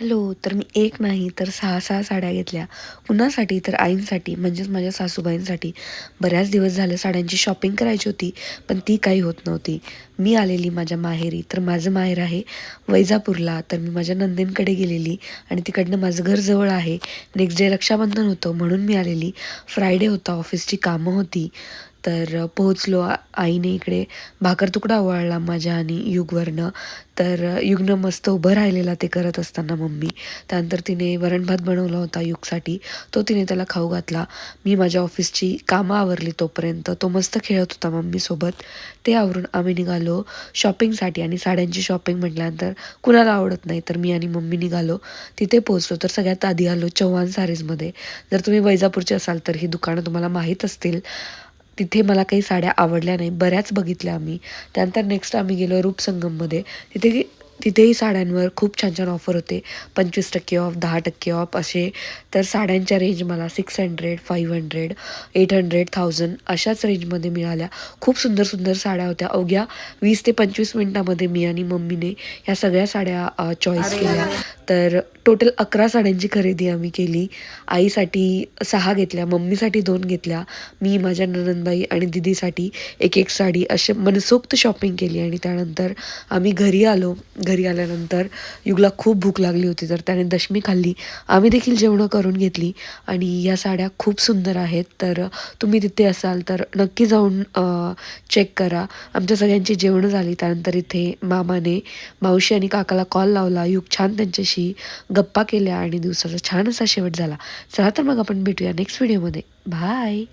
Hello तर मी एक नाही तर सहा सहा साड्या घेतल्या. कुणासाठी? तर आईंसाठी म्हणजेच माझ्या सासूबाईंसाठी. बऱ्याच दिवस झालं साड्यांची शॉपिंग करायची होती पण ती काही होत नव्हती. मी आलेली माझ्या माहेरी तर माझं माहेर आहे वैजापूरला. तर मी माझ्या नंदेंकडे गेलेली आणि तिकडनं माझं घर जवळ आहे. नेक्स्ट डे रक्षाबंधन होतं म्हणून मी आलेली. फ्रायडे होता ऑफिसची कामं होती. तर पोहोचलो आईने इकडे. भाकर तुकडा ओवाळला माझ्या आणि युगवरनं. तर युगनं मस्त उभं राहिलेला ते करत असताना मम्मी. त्यानंतर तिने वरणभात बनवला होता युगसाठी. तो तिने त्याला खाऊ घातला. मी माझ्या ऑफिसची कामं आवरली तोपर्यंत. तो मस्त खेळत होता मम्मीसोबत ते आवरून आम्ही निघालो शॉपिंगसाठी आणि साड्यांची शॉपिंग म्हटल्यानंतर कुणाला आवडत नाही तर मी आणि मम्मी निघालो. तिथे पोहोचलो. तर सगळ्यात आधी आलो चव्हाण सारीजमध्ये. जर तुम्ही वैजापूरचे असाल तर ही दुकानं तुम्हाला माहीत असतील. तिथे मला काही साड्या आवडल्या नाही बऱ्याच बघितल्या आम्ही. त्यानंतर नेक्स्ट आम्ही गेलो रूपसंगममध्ये. तिथे तिथेही साड्यांवर खूप छान छान ऑफर होते. पंचवीस टक्के ऑफ दहा टक्के ऑफ असे. तर साड्यांच्या रेंज मला six hundred five hundred eight hundred thousand अशाच रेंजमध्ये मिळाल्या. खूप सुंदर सुंदर साड्या होत्या. अवघ्या वीस ते पंचवीस मिनटामध्ये मी आणि मम्मीने ह्या सगळ्या साड्या चॉईस केल्या. तर टोटल अकरा साड्यांची खरेदी आम्ही केली. आईसाठी सहा घेतल्या मम्मीसाठी दोन घेतल्या मी माझ्या ननंदबाई आणि दिदीसाठी एक एक साडी असे मनसोक्त शॉपिंग केली आणि त्यानंतर आम्ही घरी आलो. घरी आल्यानंतर युगला खूप भूक लागली होती तर त्याने दशमी खाल्ली. आम्ही देखील जेवणं करून घेतली आणि या साड्या खूप सुंदर आहेत. तर तुम्ही तिथे असाल तर नक्की जाऊन चेक करा. आमच्या सगळ्यांची जेवणं झाली त्यानंतर इथे मामाने मावशी आणि काकाला कॉल लावला. युग छान त्यांच्याशी. त्यांच्याशी गप्पा केल्या आणि दिवसाचा छान असा शेवट झाला. चला तर मग आपण भेटूया नेक्स्ट व्हिडिओमध्ये बाय